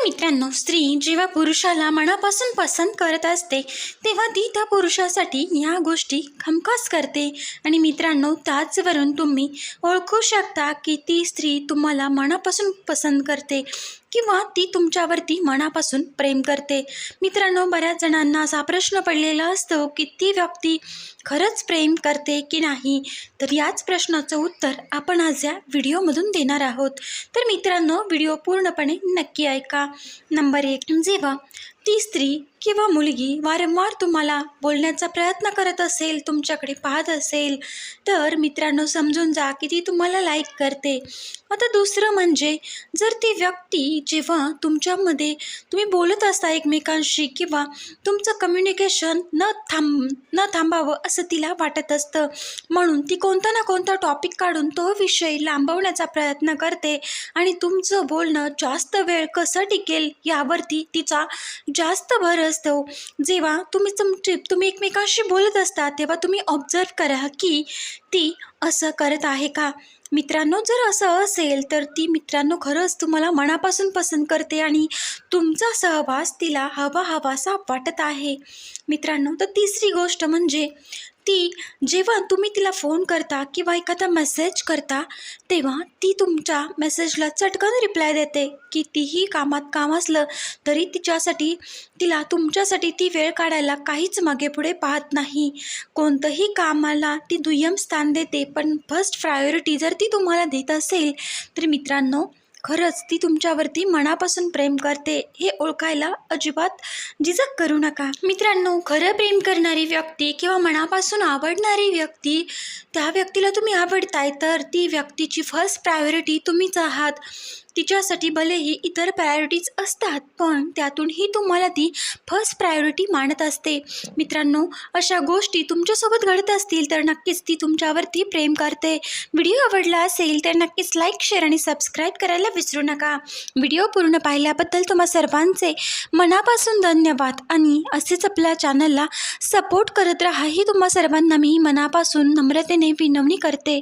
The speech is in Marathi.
तर मित्रांनो स्त्री जेव्हा पुरुषाला मनापासून पसंत करत असते तेव्हा ती त्या पुरुषासाठी ह्या गोष्टी खमखास करते. आणि मित्रांनो त्याचवरून तुम्ही ओळखू शकता की ती स्त्री तुम्हाला मनापासून पसंत करते किंवा ती तुमच्यावरती मनापासून प्रेम करते. मित्रांनो बऱ्याच जणांना असा प्रश्न पडलेला असतो की ती व्यक्ती खरंच प्रेम करते की नाही? तर याच प्रश्नाचं उत्तर आपण आज या व्हिडिओमधून देणार आहोत. तर मित्रांनो व्हिडिओ पूर्णपणे नक्की ऐका. नंबर एक. जेव्हा ती स्त्री किंवा मुलगी वारंवार तुम्हाला बोलण्याचा प्रयत्न करत असेल तुमच्याकडे पाहत असेल तर मित्रांनो समजून जा की ती तुम्हाला लाईक करते. आता दुसरं म्हणजे जर ती व्यक्ती जेव्हा तुमच्यामध्ये तुम्ही बोलत असता एकमेकांशी किंवा तुमचं कम्युनिकेशन न थांब न थांबावं असं तिला वाटत असतं म्हणून ती कोणता ना कोणता टॉपिक काढून तो विषय लांबवण्याचा प्रयत्न करते आणि तुमचं बोलणं जास्त वेळ कसं टिकेल यावरती तिचा जास्त भर असतो. जेव्हा तुम्ही तुमचे तुम्ही एकमेकांशी बोलत असता तेव्हा तुम्ही ऑब्झर्व करा की ती असं करत आहे का? मित्रांनो जर असं असेल तर ती मित्रांनो खरंच तुम्हाला मनापासून पसंत करते आणि तुमचा सहवास तिला हवा हवासा वाटत आहे. मित्रांनो तर तिसरी गोष्ट म्हणजे ती जेव्हा तुम्ही तिला फोन करता किंवा एखादा मेसेज करता तेव्हा ती तुमच्या मेसेजला चटकन रिप्लाय देते की तीही कामात काम असलं तरी तिच्यासाठी तिला तुमच्यासाठी ती वेळ काढायला काहीच मागे पुढे पाहत नाही. कोणतंही कामाला ती दुय्यम स्थान देते पण फर्स्ट प्रायोरिटी जर ती तुम्हाला देत असेल तर मित्रांनो खरंच ती तुमच्यावरती मनापासून प्रेम करते हे ओळखायला अजिबात जिजक करू नका. मित्रांनो खरं प्रेम करणारी व्यक्ती किंवा मनापासून आवडणारी व्यक्ती त्या व्यक्तीला तुम्ही आवडताय तर ती व्यक्तीची फर्स्ट प्रायोरिटी तुम्हीच आहात. तिच्यासाठी भलेही इतर प्रायोरिटीज असतात पण त्यातूनही तुम्हाला ती फर्स्ट प्रायोरिटी मानत असते. मित्रांनो अशा गोष्टी तुमच्यासोबत घडत असतील तर नक्कीच ती तुमच्यावरती प्रेम करते. व्हिडिओ आवडला असेल तर नक्कीच लाईक शेअर आणि सबस्क्राईब करायला विसरू नका. व्हिडिओ पूर्ण पाहिल्याबद्दल तुम्हा सर्वांचे मनापासून धन्यवाद आणि असेच आपल्या चॅनलला सपोर्ट करत राहा ही तुम्हा सर्वांना मी मनापासून नम्रतेने विनवणी करते.